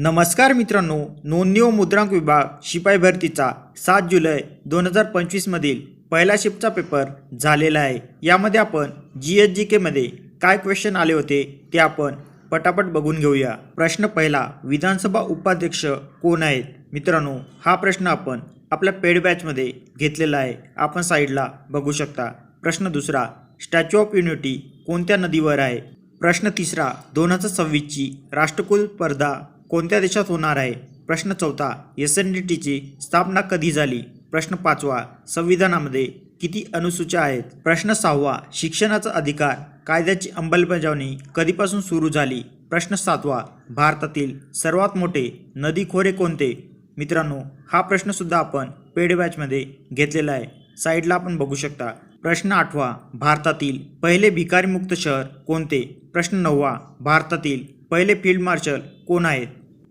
नमस्कार मित्रांनो नोंदणी व मुद्रांक विभाग शिपाई भरतीचा सात जुलै दोन हजार पंचवीसमधील पहिला शिफ्टचा पेपर झालेला आहे. यामध्ये आपण जी एच जी केमध्ये काय क्वेश्चन आले होते ते आपण पटापट बघून घेऊया. प्रश्न पहिला विधानसभा उपाध्यक्ष कोण आहेत? मित्रांनो हा प्रश्न आपण आपल्या पेड बॅचमध्ये घेतलेला आहे. आपण साईडला बघू शकता. प्रश्न दुसरा स्टॅच्यू ऑफ युनिटी कोणत्या नदीवर आहे? प्रश्न तिसरा दोन हजार सव्वीसची राष्ट्रकुल स्पर्धा कोणत्या देशात होणार आहे? प्रश्न चौथा एस एन डी टीची स्थापना कधी झाली? प्रश्न पाचवा संविधानामध्ये किती अनुसूच्या आहेत? प्रश्न सहावा शिक्षणाचा अधिकार कायद्याची अंमलबजावणी कधीपासून सुरू झाली? प्रश्न सातवा भारतातील सर्वात मोठे नदी खोरे कोणते? मित्रांनो हा प्रश्नसुद्धा आपण पेड बॅचमध्ये घेतलेला आहे. साईडला आपण बघू शकता. प्रश्न आठवा भारतातील पहिले भिकारीमुक्त शहर कोणते? प्रश्न नववा भारतातील पहिले फील्ड मार्शल कोण आहेत?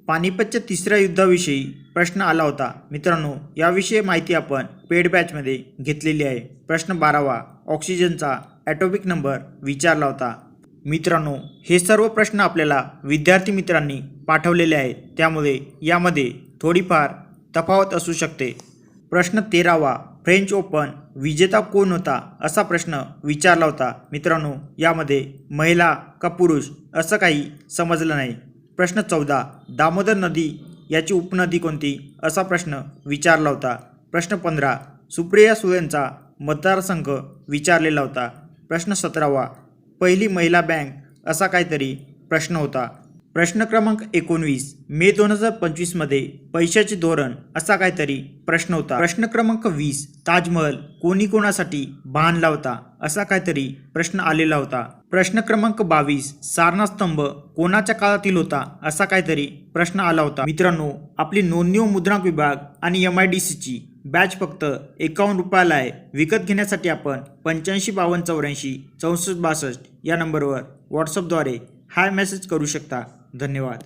पानिपतच्या तिसऱ्या युद्धाविषयी प्रश्न आला होता. मित्रांनो याविषयी माहिती आपण पेड बॅचमध्ये घेतलेली आहे. प्रश्न बारावा ऑक्सिजनचा ॲटोपिक नंबर विचारला होता. मित्रांनो हे सर्व प्रश्न आपल्याला विद्यार्थी मित्रांनी पाठवलेले आहेत. त्यामुळे यामध्ये थोडीफार तफावत असू शकते. प्रश्न तेरावा फ्रेंच ओपन विजेता कोण होता असा प्रश्न विचारला होता. मित्रांनो यामध्ये महिला का पुरुष असं काही समजलं नाही. प्रश्न चौदा दामोदर नदी याची उपनदी कोणती? असा प्रश्न विचारला होता. प्रश्न पंधरा सुप्रिया सुळेंचा मतदारसंघ विचारलेला होता. प्रश्न सतरावा पहिली महिला बँक असा काहीतरी प्रश्न होता. प्रश्न क्रमांक एकोणवीस मे दोन हजार पंचवीसमध्ये पैशाचे धोरण असा काहीतरी प्रश्न होता. प्रश्न क्रमांक वीस ताजमहल कोणी कोणासाठी भान लावता असा काहीतरी प्रश्न आलेला होता. प्रश्न क्रमांक बावीस सारनाथ स्तंभ कोणाच्या काळातील होता असा काहीतरी प्रश्न आला होता. मित्रांनो आपली नोंदणी व मुद्रांक विभाग आणि एम आय डी सीची बॅच फक्त एकावन्न रुपयाला आहे. विकत घेण्यासाठी आपण पंच्याऐंशी बावन्न चौऱ्याऐंशी चौसष्ट बासष्ट या नंबरवर व्हॉट्सअपद्वारे हाय मेसेज करू शकता. धन्यवाद.